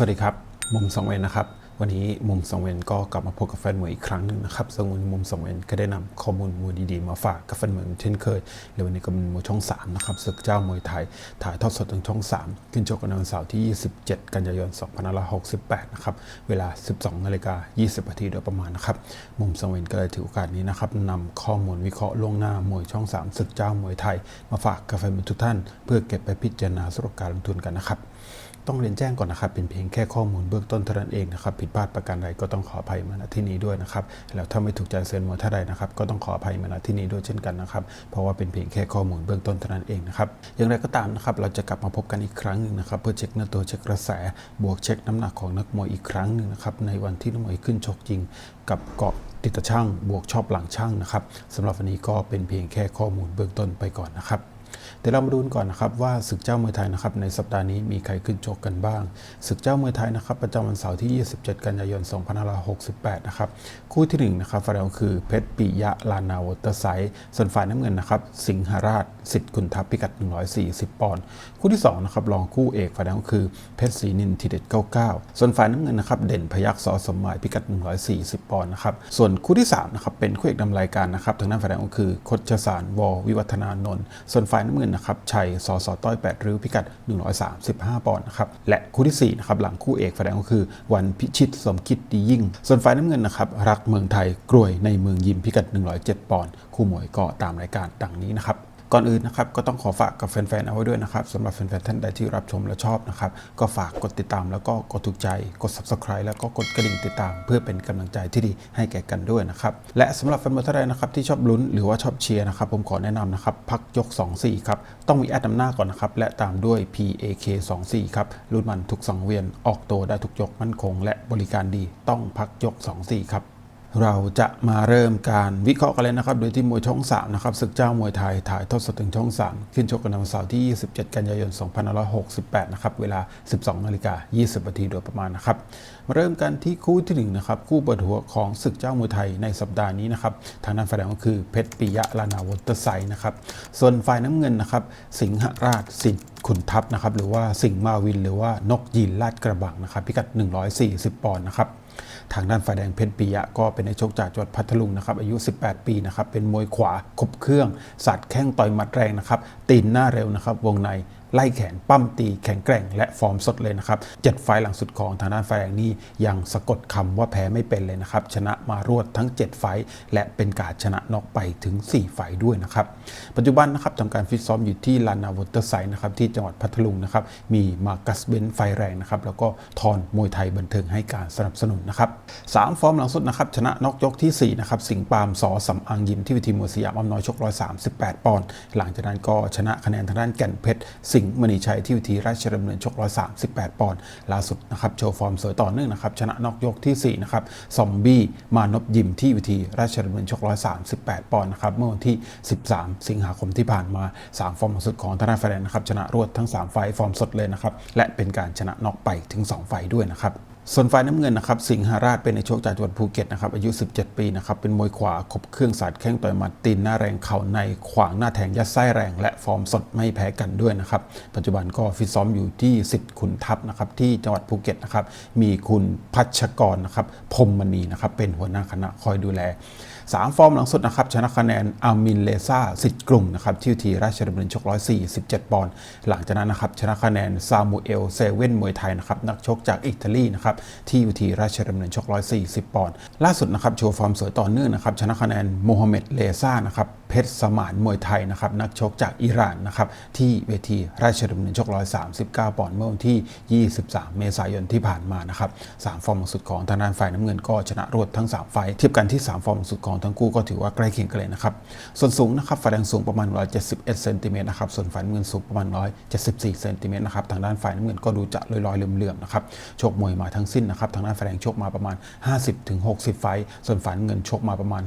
สวัสดีครับ มุมสองเวนนะครับ วันนี้มุมสองเวนก็กลับมาพบกับแฟนมวยอีกครั้งหนึ่งนะครับซึ่งวันนี้มุมสองเวนก็ได้นำข้อมูลมวยดีๆ มาฝากกับแฟนมวยเมือนเช่นเคยและวันนี้ก็เป็นมวยช่อง 3 นะครับศึกเจ้ามวยไทย ถ่ายทอดสดทางช่อง 3 ขึ้นชกกันในวันเสาร์ที่ 27 กันยายน 2568 นะครับ เวลา 12นาฬิกา20นาทีโดยประมาณนะครับ มุมสองเวนก็เลยถือโอกาสนี้นะครับนำข้อมูลวิเคราะห์ล่วงหน้ามวยช่อง 3 ศึกเจ้ามวยไทย มาฝากกับแฟนมวยทุกท่าน เพื่อเก็บไปพิจารณาสำหรับการลงทุนกันนะครับ ต้องเรียนแจ้งก่อนนะครับ เป็นเพียงแค่ข้อมูลเบื้องต้นเท่านั้นเองนะครับ ผิดพลาดประการใดก็ต้องขออภัยมาณที่นี้ด้วยนะครับ แล้วถ้าไม่ถูกใจเซียนมวยท่านใดนะครับ ก็ต้องขออภัยมาณที่นี้ด้วยเช่นกันนะครับ เพราะว่าเป็นเพียงแค่ข้อมูลเบื้องต้นเท่านั้นเองนะครับ อย่างไรก็ตามนะครับ เราจะกลับมาพบกันอีกครั้งหนึ่งนะครับ เพื่อเช็คเนื้อตัวเช็คกระแส บวกเช็คน้ำหนักของนักมวยอีกครั้งหนึ่งนะครับ ในวันที่นักมวยขึ้นชกจริง กับเกาะติดตช่าง บวกชอบหลังช่างนะครับสำหรับวันนี้ก็เป็นเพียงแค่ข้อมูลเบื้องต้นไปก่อนนะครับ เดี๋ยวเรามาดูก่อนนะครับว่าศึกเจ้ามวยไทยนะครับในสัปดาห์นี้มีใครขึ้นชกกันบ้าง ศึกเจ้ามวยไทยนะครับประจำวันเสาร์ที่ 27 กันยายน 2568 นะครับคู่ที่1นะครับฝ่ายแดงคือเพชรปิยะลานาวตไซส่วนฝ่ายน้ำเงินนะครับสิงหราชสิทธิ์กุนทัพพิกัด 140 ปอนด์คู่ที่2นะครับรองคู่เอกฝ่ายแดงคือเพชรศรีนินทีเด็ด 99 ส่วนฝ่ายน้ำเงินนะครับเด่นพยักษ์สอสมหมายพิกัด 140 ปอนด์นะครับส่วนคู่ที่3นะครับเป็นคู่เอกนำรายการนะครับทางด้านฝ่ายแดงคือคดชสารววิวัฒนานนท์ส่วนฝ่ายน้ำเงินนะครับชัยสอสอต้อย 8 ริ้วพิกัด 135 ปอนด์นะครับและคู่ที่4นะครับหลังคู่เอกฝ่ายแดงก็คือ วันพิชิตสมคิดดียิ่ง ส่วนฝ่ายน้ำเงินนะครับรักเมืองไทยกลวยในเมืองยิมพิกัด 107 ปอนด์คู่มวยก็ตามรายการดังนี้นะครับ ก่อนอื่นนะครับก็ต้องขอฝากกับแฟนๆเอาไว้ด้วยนะครับสำหรับแฟนๆท่านใดที่รับชมและชอบนะครับก็ฝากกดติดตามแล้วก็กดถูกใจกด subscribe แล้วก็กดกระดิ่งติดตาม เพื่อเป็นกำลังใจที่ดีให้แก่กันด้วยนะครับและสำหรับแฟนบอลท่านใดนะครับที่ชอบลุ้นหรือว่าชอบเชียร์นะครับผมขอแนะนำนะครับพักยก 24ครับต้องมีแอดนำหน้าก่อนนะครับและตามด้วย PAK 24ครับลุ้นมันทุกสังเวียนออกตัวได้ทุกยกมั่นคง และบริการดีต้องพักยก 24ครับ เราจะมาเริ่มการวิเคราะห์กันเลยนะครับ โดยที่มวยช่อง3นะครับศึกเจ้ามวยไทยถ่ายทอดสดถึงช่อง 3 ขึ้นชกกันในวันเสาร์ที่ 27 กันยายน 2568 นะครับ เวลา 12นาฬิกา20นาทีโดยประมาณนะครับ มาเริ่มกันที่คู่ที่ 1 นะครับ คู่เปิดหัวของศึกเจ้ามวยไทยในสัปดาห์นี้นะครับ ทางด้านฝ่ายแดงก็คือเพชรปิยะลานาวตไซนะครับ ส่วนฝ่ายน้ำเงินนะครับ สิงหราชสิทธิ์ ขุนทัพนะครับหรือว่าสิงห์มาวิน หรือว่านกยีนลาดกระบังนะครับพิกัด 140 ปอนด์นะครับทางด้านฝ่ายแดงเพชรปิยะก็เป็นนักชกจากจังหวัดพัทลุงนะครับอายุ 18 ปีนะครับเป็นมวยขวาคบเครื่องสัดแข้งต่อยหมัดแรงนะครับตีนหน้าเร็วนะครับวงใน ไล่แขนปั้มตีแข็งแกร่ง และฟอร์มสดเลยนะครับเจ็ดไฟหลังสุดของทางด้านฝ่ายแดงนี่ยังสะกดคำว่าแพ้ไม่เป็นเลยนะครับชนะมารวดทั้ง 7 ไฟและเป็นการชนะน็อกไปถึง 4 ไฟด้วยนะครับปัจจุบันนะครับทำการฟิตซ้อมอยู่ที่ลานาวอเตอร์ไซด์นะครับที่จังหวัดพัทลุงนะครับมีมากัสเบนไฟแรงนะครับแล้วก็ทอนมวยไทยบันเทิงให้การสนับสนุนนะครับสามฟอร์มหลังสุดนะครับชนะน็อกยกที่4นะครับสิงปามสอสำอางยิมที่วิธีมวยสยามอ้อมน้อยชก138ปอนด์หลังจากนั้นก็ชนะคะแนนทางด้านแก่นเพชรสิงห์มณีชัยที่วิธีราชดำเนินชก 138 ปอนด์ล่าสุดนะครับโชว์ฟอร์มสวยต่อเนื่องนะครับชนะน็อกยกที่ 4 นะครับซอมบี้มานพยิมที่วิธีราชดำเนินชก 138 ปอนด์นะครับเมื่อวันที่ 13 สิงหาคมที่ผ่านมา 3 ฟอร์มลังสุดของธนาแฟนนะครับชนะรวดทั้ง 3 ไฟฟอร์มสดเลยนะครับและเป็นการชนะน็อกไปถึง 2 ไฟด้วยนะครับ ส่วนฝ่ายน้ำเงินนะครับสิงหาราชเป็นในโชคจากจังหวัดภูเก็ตนะครับอายุ 17 ปีนะครับเป็นมวยขวาคบเครื่องสาดแข้งต่อยมัดตีนหน้าแรงเข่าในขวางหน้าแทงยัดไส้แรง และฟอร์มสดไม่แพ้กันด้วยนะครับปัจจุบันก็ฟิตซ้อมอยู่ที่สิทธิ์ขุนทัพนะครับที่จังหวัดภูเก็ตนะครับมีคุณพัชกรนะครับพรมมณีนะครับเป็นหัวหน้าคณะคอยดูแล สามฟอร์มหลังสุดนะครับชนะคะแนนอามินเลซาสิทธิ์กรุงนะครับที่ทีราชดำเนินชก 147 ปอนด์หลังจากนั้นนะครับชนะคะแนนซามูเอลเซเว่นมวยไทยนะครับนักชกจากอิตาลีนะครับที่ยูทีราชดำเนินชก 140 ปอนด์ล่าสุดนะครับโชว์ฟอร์มสวยต่อเนื่องนะครับชนะคะแนนโมฮัมเหม็ดเลซานะครับเพชรสมานมวยไทยนะครับนักชกจากอิหร่านนะครับที่เวทีราชดำเนินชก139 ปอนด์เมื่อวันที่ 23 เมษายนที่ผ่านมานะครับสามฟอร์มสุดของทางด้านฝ่ายน้ำเงินก็ชนะรวดทั้ง 3 ไฟเทียบกันที่ 3 ฟอร์มสุดของทั้งคู่ก็ถือว่าใกล้เคียงกันเลยนะครับส่วนสูงนะครับฝ่ายแดงสูงประมาณ 171 เซนติเมตรนะครับส่วนฝ่ายน้ำเงินสูงประมาณ 174 เซนติเมตรนะครับทางด้านฝ่ายน้ำเงินก็ดูจะลอยๆเหลื่อมๆนะครับชคมวยมาทั้งสิ้นนะครับทางด้านฝ่ายแดงชคมาประมาณ 50-60 ไฟส่วนฝ่ายน้ำเงินชคมาประมาณ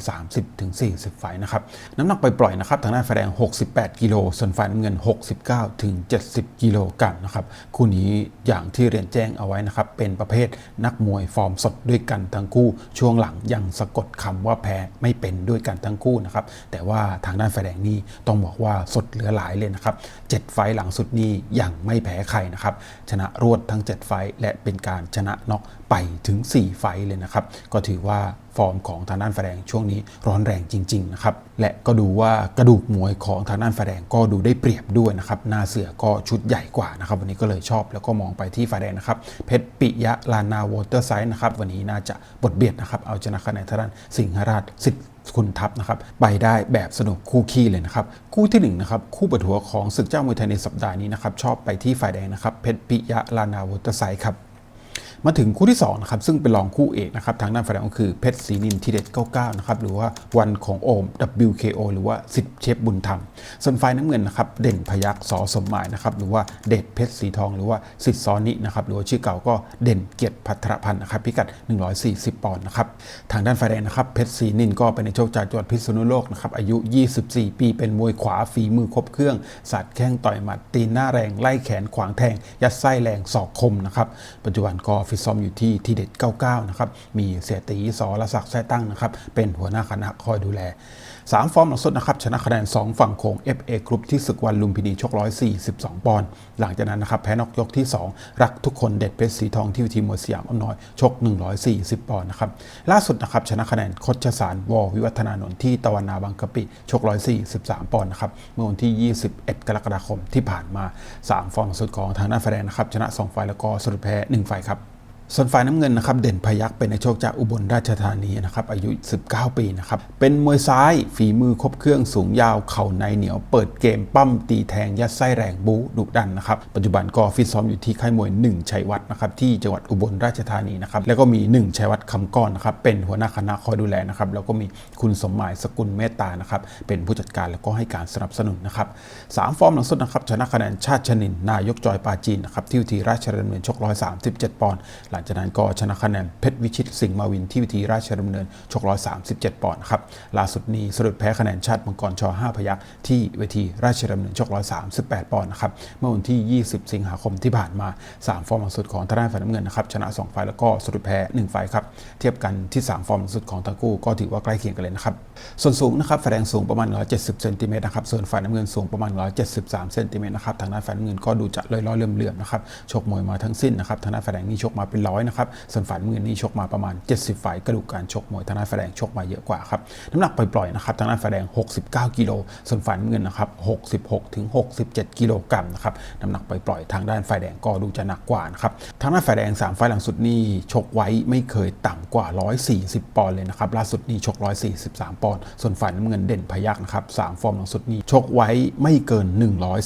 30-40 ไฟนะครับน้ำหนักไปปล่อยๆนะครับทางด้านฝ่ายแดง 68 กิโลส่วนฝ่ายน้ำเงิน 69 ถึง 70 กิโลกรัมนะครับคู่นี้อย่างที่เรียนแจ้งเอาไว้นะครับเป็นประเภทนักมวยฟอร์มสดด้วยกันทั้งคู่ช่วงหลังยังสะกดคำว่าแพ้ไม่เป็นด้วยกันทั้งคู่นะครับแต่ว่าทางด้านฝ่ายแดงนี่ต้องบอกว่าสดเหลือหลายเลยนะครับ7ไฟหลังสุดนี้ยังไม่แพ้ใครนะครับชนะรวดทั้ง 7 ไฟและเป็นการชนะน็อกไปถึง 4 ไฟเลยนะครับก็ถือว่าฟอร์มของทางด้านแฟแดงช่วงนี้ร้อนแรงจริงๆนะครับและก็ดูว่ากระดูกมวยของทางด้านแฟแดงก็ดูได้เปรียบด้วยนะครับหน้าเสือก็ชุดใหญ่กว่านะครับวันนี้ก็เลยชอบแล้วก็มองไปที่ฝาแดงนะครับเพชรปิยะลานาวอเตอร์ไซด์นะครับวันนี้น่าจะบทเบียดนะครับเอาชนะคะแนนทางด้านสิงหราชสิทธิ์คุณทัพนะครับไปได้แบบสนุกคู่ขี้เลยนะครับคู่ที่หนึ่งนะครับคู่ปวดหัวของศึกเจ้ามวยไทยในสัปดาห์นี้นะครับชอบไปที่ฝ่ายแดงนะครับเพชรปิยะลานาวอเตอร์ไซด์ครับ มาถึงคู่ที่2นะครับซึ่งเป็นรองคู่เอกนะครับทางด้านฝ่ายแดงก็คือเพชรศรีนินทีเด็ด 99 นะครับหรือว่าวันของโอม WKO หรือว่าสิทธิเชฟบุญธรรม ส่วนฝ่ายน้ำเงินนะครับเด่นพยักสอสมหมายนะครับหรือว่าเดชเพชรสีทอง หรือว่าสิทธิ์ซอนินะครับหรือชื่อเก่าก็เด่นเกียรติพัทรพันธ์นะครับพิกัด 140 ปอนด์นะครับทางด้านฝ่ายแดงนะครับเพชรศรีนินก็เป็นในโชคจากจังหวัดพิษณุโลกนะครับอายุ 24 ปี เป็นมวยขวาฝีมือครบเครื่องสัดแข้งต่อยหมัดตีนหน้าแรงไล่แขนขวางแทง ยัดไส้แรงศอกคมนะครับปัจจุบันก็ฟิตซ้อมอยู่ที่ทีเด็ด 99 นะครับมีเสียตีสอรศักดิ์แท้ตั้งนะครับเป็นหัวหน้าคณะคอยดูแล 3 ฟอร์มหลังสุดนะครับชนะคะแนน 2 ฝั่งโขง FA กรุ๊ปที่ศึกวันลุมพินีชก 142 ปอนด์หลังจากนั้นนะครับแพ้นอกยกที่ 2 รักทุกคนเด็ดเพชรสีทองที่วิธีมวยสยามอ้อมน้อยชก 140 ปอนด์นะครับล่าสุดนะครับชนะคะแนนคดชสารวอวิวัฒนานนท์ที่ตะวันนาบางกะปิชก 143 ปอนด์นะครับเมื่อวันที่ 21 กรกฎาคมที่ผ่านมา 3 ฟอร์มสุดของทางด้านแฟนนะครับชนะ2ไฟล์แล้วก็สรุปแพ้1ไฟล์ครับ ส่วนฝ่ายน้ำเงินนะครับเด่นพยักเป็นในโชคจากอุบลราชธานีนะครับอายุ 19 ปีนะครับเป็นมวยซ้ายฝีมือครบเครื่องสูงยาวเข่าในเหนียวเปิดเกมปั้มตีแทงยัดไส้แรงบูดุดันนะครับปัจจุบันก็ฟิตซ้อมอยู่ที่ค่ายมวย 1 ชัยวัฒน์นะครับที่จังหวัดอุบลราชธานีนะครับแล้วก็มี 1 ชัยวัฒน์คำก้อนนะครับเป็นหัวหน้าคณะคอยดูแลนะครับแล้วก็มีคุณสมหมายสกุลเมตตานะครับเป็นผู้จัดการแล้วก็ให้การสนับสนุนนะครับสามฟอร์มหลังสุดนะครับชนะคะแนนชาติชนิน นายกจอยปาจีนนะครับที่วิธีราชดำเนินชก137 ปอนด์หลังจากนั้นก็ชนะคะแนนเพชรวิชิตสิงห์มาวินที่วิธีราชดำเนินชก137ปอนด์ครับล่าสุดนี้สรุปแพ้คะแนนชาติมังกรช5พยักที่เวทีราชดำเนินชก138ปอนด์นะครับเมื่อวันที่20สิงหาคมที่ผ่านมา3ฟอร์มหลังสุดของทางด้านฝ่ายน้ำเงินนะครับชนะ2ไฟล์แล้วก็สรุปแพ้1ไฟล์ครับเทียบกันที่3ฟอร์มหลังสุดของทั้งคู่ก็ถือว่าใกล้เคียงกันเลยนะครับส่วนสูงนะครับฝ่ายแดงสูงประมาณ170เซนติเมตรนะครับส่วนฝ่ายน้ำเงินสูงประมาณ173เซนติเมตรนะครับทางด้านฝ่ายน้ำเงินก็ดูจะลอยๆเลื่อมๆนะครับชกมวยมาทั้งสิ้นนะครับทางด้านฝ่ายแดงนี่ชกมาเป็นร้อยนะครับ ส่วนฝ่ายน้ำเงินนี่ชกมาประมาณ 70ไฟล์กระดูกการชกมวยทางด้านฝ่ายแดงชกมาเยอะกว่าครับ น้ำหนักปล่อยๆนะครับทางด้านฝ่ายแดง 69 กิโล ส่วนฝ่ายน้ำเงินนะครับ 66 ถึง 67 กิโลกรัมนะครับ น้ำหนักปล่อยๆทางด้านฝ่ายแดงก็ดูจะหนักกว่านะครับทางด้านฝ่ายแดง3ไฟล์หลังสุดนี่ชกไว้ไม่เคยต่ำกว่า 140 ปอนด์เลยนะครับ ล่าสุดนี่ชก 143 ปอนด์ ส่วนฝ่ายน้ำเงินเด่นพยักนะครับ3ฟอร์มหลังสุดนี่ชกไว้ไม่เกิน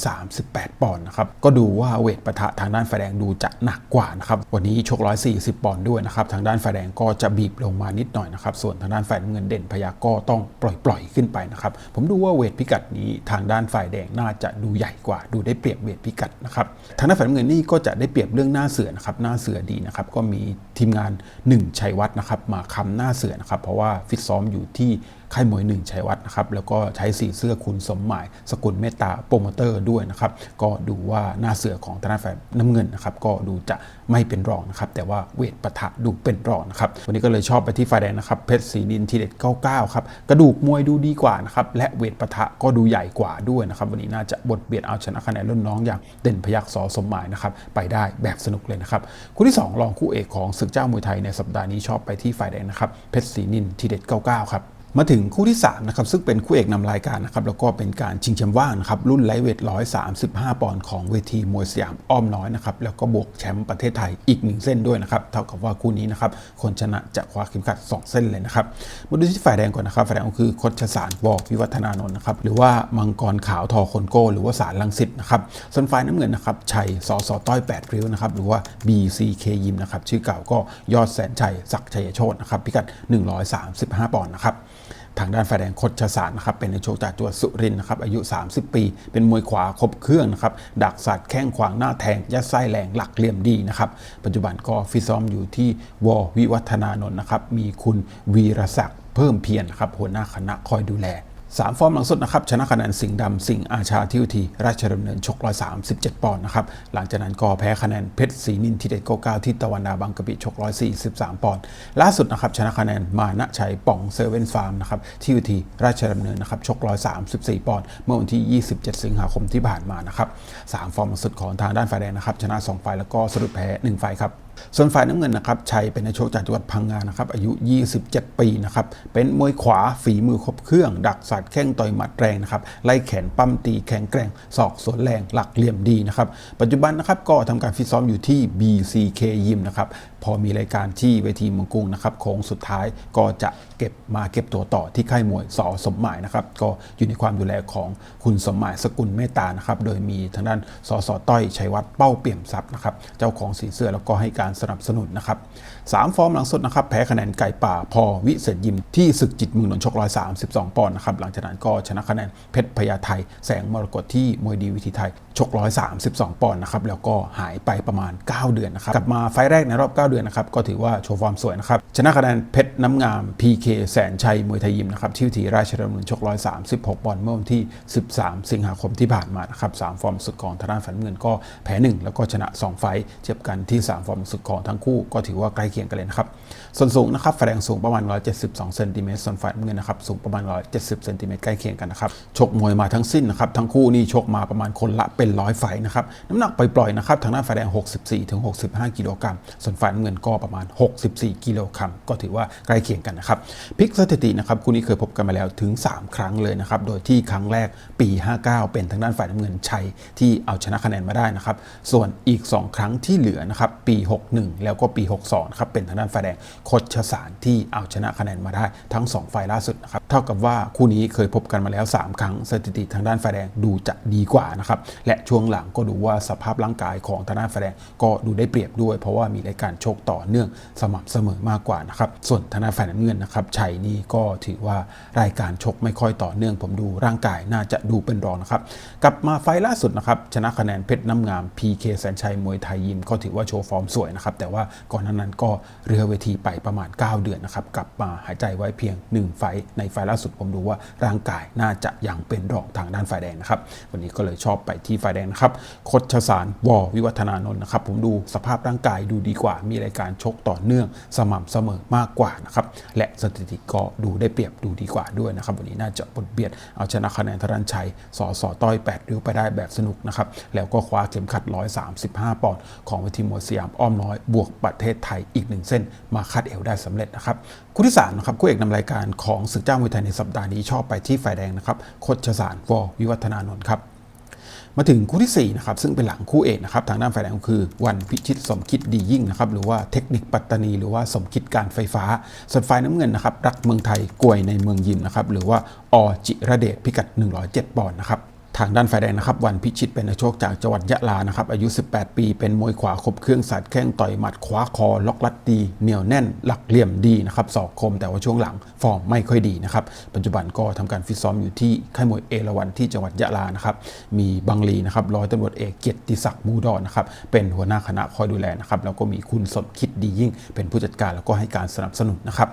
138 ปอนด์นะครับ ก็ดูว่าเวทปะทะทางด้านฝ่ายแดงดูจะหนักกว่านะครับ วันนี้ชก640 ปอนด์ด้วยนะครับทางด้านฝ่ายแดงก็จะบีบลงมานิดหน่อยนะครับส่วนทางด้านฝ่ายเงินเด่นพยักก็ต้องปล่อยปล่อยขึ้นไปนะครับผมดูว่าเวทพิกัดนี้ทางด้านฝ่ายแดงน่าจะดูใหญ่กว่า ดูได้เปรียบเวทพิกัดนะครับทางด้านฝ่ายเงินนี่ก็จะได้เปรียบเรื่องหน้าเสือนะครับหน้าเสือดีนะครับก็มี ทีมงาน 1 ชัยวัฒน์นะครับมาค้ำหน้าเสือนะครับเพราะว่าฟิตซ้อมอยู่ที่ค่ายมวยหนึ่งชัยวัฒน์นะครับแล้วก็ใช้สีเสื้อคุณสมหมาย สกุลเมตตาโปรโมเตอร์ด้วยนะครับก็ดูว่าหน้าเสือของทางด้านฝ่ายน้ำเงินนะครับก็ดูจะไม่เป็นรองนะครับแต่ว่าเวทปะทะดูเป็นรองนะครับวันนี้ก็เลยชอบไปที่ฝ่ายแดงนะครับเพชรศรีนินทีเด็ด99ครับกระดูกมวยดูดีกว่านะครับและเวทปะทะก็ดูใหญ่กว่าด้วยนะครับวันนี้น่าจะบทเบียดเอาชนะคะแนนรุ่นน้องอย่างเด่นพยักสอสมหมายนะครับไปได้แบบสนุกเลยนะครับคู่ที่ 2 รองคู่เอกของศึกเจ้ามวยไทยในสัปดาห์นี้ชอบไปที่ฝ่ายแดงนะครับเพชรศรีนินทีเด็ด 99 ครับ มาถึงคู่ที่3นะครับซึ่งเป็นคู่เอกนำรายการนะครับแล้วก็เป็นการชิงแชมป์ว่างนะครับรุ่นไลท์เวท135 ปอนด์ของเวทีมวยสยามอ้อมน้อยนะครับแล้วก็บวกแชมป์ประเทศไทยอีกหนึ่งเส้นด้วยนะครับเท่ากับว่าคู่นี้นะครับคนชนะจะคว้าเข็มขัด 2 เส้นเลยนะครับมาดูที่ฝ่ายแดงก่อนนะครับฝ่ายแดงก็คือคดชสารวอกวิวัฒนานนท์นะครับหรือว่ามังกรขาวทอคนโก้ หรือว่าสารลังสิตนะครับส่วนฝ่ายน้ำเงินนะครับชัยสอสอต้อย8ริ้วนะครับหรือว่า BCK ยิมนะครับชื่อเก่าก็ยอดแสนชัยศักดิ์ชัยโชตนะครับพิกัด 135 ปอนด์นะครับ ทางด้านฝ่ายแดงคดชสารนะครับเป็นในโชคจากจังหวัดสุรินทร์นะครับอายุ 30 ปี เป็นมวยขวาครบเครื่องนะครับดักสัตว์แข้งขวางหน้าแทงยัดไส้แรงหลักเหลี่ยมดีนะครับปัจจุบันก็ฟิซ้อมอยู่ที่ววิวัฒนานนท์นะครับมีคุณวีรศักดิ์เพิ่มเพียรนะครับหัวหน้าคณะคอยดูแล 3 ฟอร์มหลังสุดนะครับชนะคะแนนสิงห์ดำสิงห์อาชาทิวที ราชดำเนินชก 137 ปอนด์นะครับหลังจากนั้นก็แพ้คะแนนเพชรศรีนินทีเด็ดโกก้าที่ตะวันนาบางกะปิชก 143 ปอนด์ล่าสุดนะครับชนะคะแนนมานะชัยป่องเซเว่นฟาร์มนะครับทีวทีราชดำเนินนะครับชก 134 ปอนด์เมื่อวันที่ 27 สิงหาคมที่ผ่านมานะครับสามฟอร์มหลังสุดของทางด้านฝ่ายแดงนะครับชนะ2ไฟล์แล้วก็สะดุดแพ้1ไฟล์ครับ ส่วนฝ่ายน้ำเงินนะครับชัยเป็นนักชกจากจังหวัดพังงานะครับอายุ 27 ปีนะครับเป็นมวยขวาฝีมือครบเครื่อง ดักสัตว์แข้งต่อยหมัดแรงนะครับไล่แขนปั้มตีแข็งแกร่งศอกสวนแรงหลักเหลี่ยมดีนะครับปัจจุบันนะครับก็ทำการฟิตซ้อมอยู่ที่ BCK ยิมนะครับพอมีรายการที่เวทีมงกรุงนะครับโค้งสุดท้ายก็จะเก็บมาเก็บตัวต่อที่ค่ายมวยสอสมหมายนะครับก็อยู่ในความดูแลของคุณสมหมายสกุลเมตตานะครับโดยมีทางด้านสสต้อยชัยวัฒน์เป้าเปี่ยมทรัพย์นะครับเจ้าของสีเสื้อแล้วก็ให้การสนับสนุนนะครับสามฟอร์มหลังสุดนะครับแพ้คะแนนไก่ป่าพอวิเศษยิมที่ศึกจิตมืองนนชกร้อยสามสิบสองปอนด์นะครับหลังจากนั้นก็ชนะคะแนนเพชรพญาไทแสงมรกตที่มวยดีวิธีไทยชก132ปอนด์นะครับแล้วก็หายไปประมาณ 9 เดือนนะครับกลับมาไฟแรกในรอบ 9 เดือนนะครับก็ถือว่าโชว์ฟอร์มสวยนะครับชนะคะแนนเพชรน้ำงาม PK เแสนชัยมวยไทยยิมนะครับที่วิถีราชดำเนินชก 136ปอนด์เมื่อวันที่ 13 สิงหาคมที่ผ่านมานะครับ3ฟอร์มสุดของทางด้านฝันเงินก็แพ้ 1 แล้วก็ชนะ 2 ไฟเทียบกันที่ 3 ฟอร์มสุดของทั้งคู่ก็ถือว่าใกล้เคียงกันเลยนะครับส่วนสูงนะครับฝ่ายแดงสูงประมาณ 172 เซนติเมตรส่วนฝ่ายน้ำเงินนะครับสูงประมาณ 170 เซนติเมตรใกล้เคียงกันนะครับชกมวยมาทั้งสิ้นนะครับทั้งคู่นี่ชกมาประมาณคนละเป็นร้อยไฟนะครับน้ำหนักปล่อยๆนะครับทางด้านฝ่ายแดง 64ถึง65 กิโลกรัมส่วนฝ่ายน้ำเงินก็ประมาณ 64 กิโลกรัมก็ถือว่าใกล้เคียงกันนะครับพลิกสถิตินะครับคู่นี้เคยพบกันมาแล้วถึง 3 ครั้งเลยนะครับโดยที่ครั้งแรกปี 59 เป็นทางด้านฝ่ายน้ำเงินชัยที่เอาชนะคะแนนมาได้นะครับส่วนอีก 2 ครั้งที่เหลือนะครับปี 61 แล้วก็ปี 62นะครับเป็นทางด้านฝ่ายแดงโคชสารที่เอาชนะคะแนนมาได้ทั้ง2ไฟล์ล่าสุดนะครับเท่ากับว่าคู่นี้เคยพบกันมาแล้ว 3 ครั้งสถิติทางด้านฝ่ายแดงดูจะดีกว่านะครับและช่วงหลังก็ดูว่าสภาพร่างกายของทางด้านฝ่ายแดงก็ดูได้เปรียบด้วย เพราะว่ามีรายการโชคต่อเนื่องสม่ำเสมอมากกว่านะครับส่วนทางด้านฝ่ายน้ำเงินนะครับชัยนี่ก็ถือว่ารายการชกไม่ค่อยต่อเนื่องผมดูร่างกายน่าจะดูเป็นรองนะครับ กลับมาไฟล์ล่าสุดนะครับชนะคะแนนเพชรน้ำงาม PK แสนชัยมวยไทยยิมก็ถือว่าโชว์ฟอร์มสวยนะครับ แต่ว่าก่อนหนานั้นก็เรือเวทีไปประมาณ 9 เดือนนะครับ กลับมาหายใจไว้เพียง 1 ไฟในไฟล์ล่าสุดผมดูว่าร่างกายน่าจะยังเป็นรองทางด้านฝ่ายแดงนะครับ วันนี้ก็เลยชอบไปที่ฝ่ายแดงนะครับโคชสารวอวิวัฒนานนท์นะครับ ผมดูสภาพร่างกายดูดีกว่า มีรายการชกต่อเนื่องสม่ำเสมอมากกว่านะครับและสถิติก็ดูได้เปรียบดูดีกว่าด้วยนะครับ วันนี้น่าจะบดเบียดเอาชนะคะแนนธรันชัยสอสอต้อย8ริ้วไปได้แบบสนุกนะครับ แล้วก็คว้าเข็มขัด 135 ปอนด์ของเวทีมวยสยามอ้อมน้อย บวกประเทศไทยอีกหนึ่งเส้น มาคัดเอวได้สำเร็จนะครับคู่ที่3นะครับคู่เอกนำรายการของศึกเจ้ามวยไทยในสัปดาห์นี้ชอบไปที่ฝ่ายแดงนะครับโคชสารวอวิวัฒนานนท์ครับ มาถึงคู่ที่4นะครับซึ่งเป็นหลังคู่เอกนะครับทางด้านฝ่ายแดงก็คือวันพิชิตสมคิดดียิ่งนะครับหรือว่าเทคนิคปัตตานี หรือว่าสมคิดการไฟฟ้า ส่วนฝ่ายน้ำเงินนะครับรักเมืองไทยกวยในเมืองยิมนะครับหรือว่าอจิระเดชพิกัด 107 ปอนด์นะครับ ทางด้านฝ่ายแดงนะครับวันพิชิตเป็นนักชกจากจังหวัดยะลานะครับอายุ 18 ปี เป็นมวยขวาครบเครื่องสัตว์แข้งต่อยหมัดคว้าคอ ล็อกลัดดีเหนียวแน่น หลักเหลี่ยมดีนะครับศอกคมแต่ว่าช่วงหลังฟอร์มไม่ค่อยดีนะครับปัจจุบันก็ทำการฟิตซ้อมอยู่ที่ค่ายมวยเอราวันที่จังหวัดยะลานะครับมีบังลีนะครับร้อยตำรวจเอกเกียรติศักดิ์มูดอนนะครับเป็นหัวหน้าคณะคอยดูแลนะครับแล้วก็มีคุณสมคิดดียิ่ง เป็นผู้จัดการแล้วก็ให้การสนับสนุนนะครับ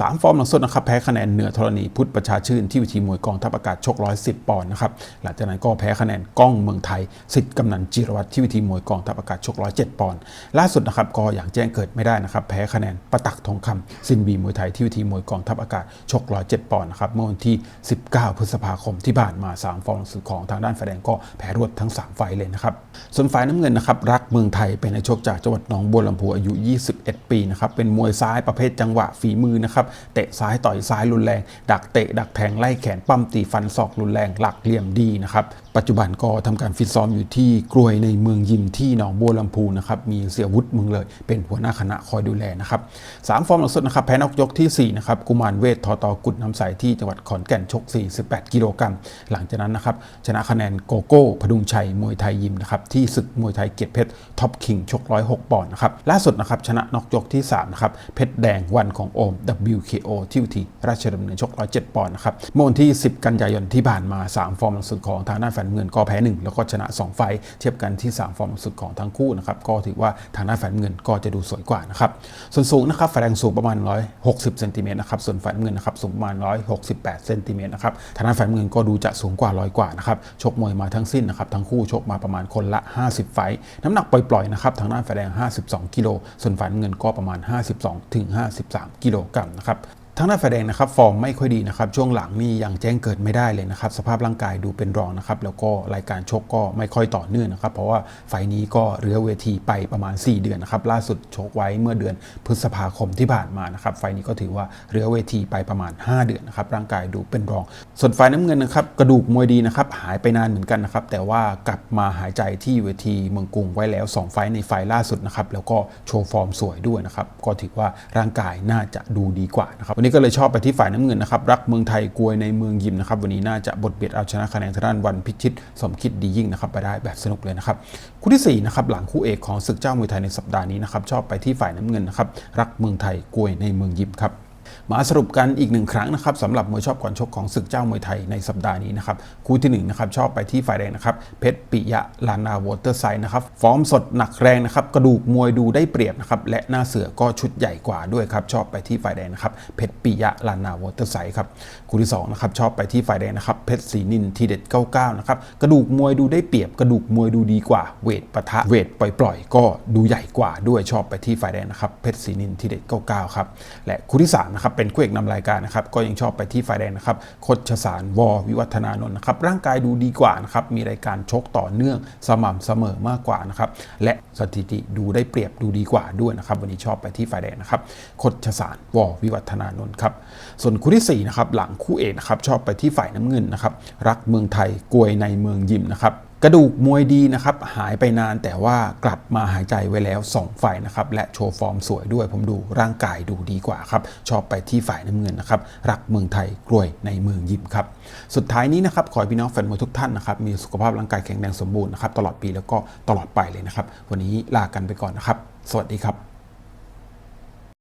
สามฟอร์มหลังสุดนะครับแพ้คะแนนเหนือธรณีพุทธประชาชื่นที่วิธีมวยกองทัพอากาศชก110ปอนด์นะครับหลังจากนั้นก็แพ้คะแนนก้องเมืองไทยสิทธิ์กำนันจิรวัตรที่วิธีมวยกองทัพอากาศชก107ปอนด์ล่าสุดนะครับก็อย่างแจ้งเกิดไม่ได้นะครับแพ้คะแนนประตักทองคำซินบีมวยไทยที่วิธีมวยกองทัพอากาศชก107ปอนด์นะครับเมื่อวันที่ 19 พฤษภาคมที่ผ่านมา 3 ฟอร์มหลังสุดของทางด้านฝ่ายแดงก็แพ้รวดทั้ง 3 ไฟเลยนะครับส่วนฝ่ายน้ำเงินนะครับรักเมืองไทยเป็นนักชกจากจังหวัดหนองบัวลำพูอายุ 21 ปีนะครับเป็นมวยซ้ายประเภทจังหวะฝีมือนะครับเตะซ้ายต่อยซ้ายรุนแรง ดักเตะดักแทงไล่แขนปั้มตีฟันศอกรุนแรงหลักเหลี่ยมดีนะครับ ปัจจุบันก็ทำการฟิตซ้อมอยู่ที่กรวยในเมืองยิมที่หนองบัวลำพูนะครับ มีเสียวุฒิเมืองเลย เป็นหัวหน้าคณะคอยดูแลนะครับสามฟอร์มหลังสุดนะครับ แพ้นอกยกที่ 4 นะครับ กุมารเวททอตอกุดน้ำใสที่จังหวัดขอนแก่นชก 48 กิโลกรัม หลังจากนั้นนะครับ ชนะคะแนนโกโก้ พดุงชัย มวยไทยยิมนะครับ ที่ศึกมวยไทยเกียรติเพชร ท็อปคิง ชก 106 ปอนด์นะครับ ล่าสุดนะครับ ชนะนอกยกที่ 3 นะครับ เพชรแดงวันของโอม WKO ที่วิธีราชดำเนินชก 107 ปอนด์นะครับ เมื่อวันที่ 10 กันยายนที่ผ่านมา 3 ฟอร์มหลังสุดของของทางด้านฝ่ายน้ำเงินก็แพ้ 1 แล้วก็ชนะ 2 ไฟ เทียบกันที่ 3 ฟอร์มสุดของทั้งคู่นะครับก็ถือว่าทางด้านฝ่ายน้ำเงินก็จะดูสวยกว่านะครับส่วนสูงนะครับฝ่ายแดงสูงประมาณ 160เซนติเมตรนะครับส่วนฝ่ายน้ำเงินนะครับสูงประมาณ 168เซนติเมตรนะครับทางด้านฝ่ายน้ำเงินก็ดูจะสูงกว่าร้อยกว่านะครับชกมวยมาทั้งสิ้นนะครับทั้งคู่ชกมาประมาณคนละ 50 ไฟ น้ำหนักปล่อยๆนะครับทางด้านฝ่ายแดง 52 กิโลส่วนฝ่ายน้ำเงินก็ประมาณ 52ถึง53 กิโลกรัมนะครับ ทางด้านฝ่ายแดงนะครับฟอร์มไม่ค่อยดีนะครับช่วงหลังนี่ยังแจ้งเกิดไม่ได้เลยนะครับสภาพร่างกายดูเป็นรองนะครับแล้วก็รายการชกก็ไม่ค่อยต่อเนื่องนะครับเพราะว่าไฟนี้ก็เรือเวทีไปประมาณ 4 เดือนนะครับล่าสุดชกไว้เมื่อเดือนพฤษภาคมที่ผ่านมานะครับไฟนี้ก็ถือว่าเรือเวทีไปประมาณ 5 เดือนนะครับร่างกายดูเป็นรอง ส่วนฝ่ายน้ำเงินนะครับกระดูกมวยดีนะครับหายไปนานเหมือนกันนะครับแต่ว่ากลับมาหายใจที่เวทีเมืองกรุงไว้แล้ว 2 ไฟในไฟล่าสุดนะครับแล้วก็โชว์ฟอร์มสวยด้วยนะครับก็ถือว่าร่างกายน่าจะดูดีกว่านะครับนี้ก็เลยชอบไปที่ฝ่ายน้ำเงินนะครับ รักเมืองไทยกลวยในเมืองยิมนะครับ วันนี้น่าจะบทเบียดเอาชนะคะแนนทางด้านวันพิชิต สมคิดดียิ่งนะครับไปได้แบบสนุกเลยนะครับ คู่ที่สี่นะครับหลังคู่เอกของศึกเจ้ามวยไทยในสัปดาห์นี้นะครับชอบไปที่ฝ่ายน้ำเงินนะครับรักเมืองไทยกลวยในเมืองยิมครับ มาสรุปกันอีกหนึ่งครั้งนะครับสำหรับมวยชอบก่อนชกของศึกเจ้ามวยไทยในสัปดาห์นี้นะครับคู่ที่หนึ่งนะครับชอบไปที่ฝ่ายแดงนะครับเพชรปิยะลานาวอเตอร์ไซด์นะครับฟอร์มสดหนักแรงนะครับกระดูกมวยดูได้เปรียบนะครับและหน้าเสือก็ชุดใหญ่กว่าด้วยครับชอบไปที่ฝ่ายแดงนะครับเพชรปิยะลานาวอเตอร์ไซด์ครับคู่ที่สองนะครับชอบไปที่ฝ่ายแดงนะครับเพชรศรีนินทีเด็ด99นะครับกระดูกมวยดูได้เปรียบ กระดูกมวยดูดีกว่าเวทปะทะเวทปล่อยๆ ก็ดูใหญ่กว่าด้วยชอบไปที่ฝ่ายแดงนะครับเพชรศรีนินทีเด็ด99ครับและคู่ที่สามนะครับเป็นคู่เอกนำรายการนะครับก็ยังชอบไปที่ฝ่ายแดงนะครับโคชสารววิวัฒนานนท์นะครับร่างกายดูดีกว่านะครับมีรายการชกต่อเนื่องสม่ำเสมอมากกว่านะครับและสถิติดูได้เปรียบดูดีกว่าด้วยนะครับวันนี้ชอบไปที่ฝ่ายแดงนะครับโคชสารววิวัฒนานนท์ครับส่วนคู่ที่สี่นะครับหลังคู่เอกนะครับชอบไปที่ฝ่ายน้ำเงินนะครับรักเมืองไทยกลวยในเมืองยิมนะครับ กระดูกมวยดีนะครับหายไปนานแต่ว่ากลับมาหายใจไว้แล้ว 2 ฝ่ายนะครับและโชว์ฟอร์มสวยด้วยผมดูร่างกายดูดีกว่าครับชอบไปที่ฝ่ายน้ำเงินนะครับรักเมืองไทยกล้วยในเมืองยิมครับสุดท้ายนี้นะครับขอให้พี่น้องแฟนมวยทุกท่านนะครับมีสุขภาพร่างกายแข็งแรงสมบูรณ์นะครับตลอดปีแล้วก็ตลอดไปเลยนะครับวันนี้ลากันไปก่อนนะครับ สวัสดีครับ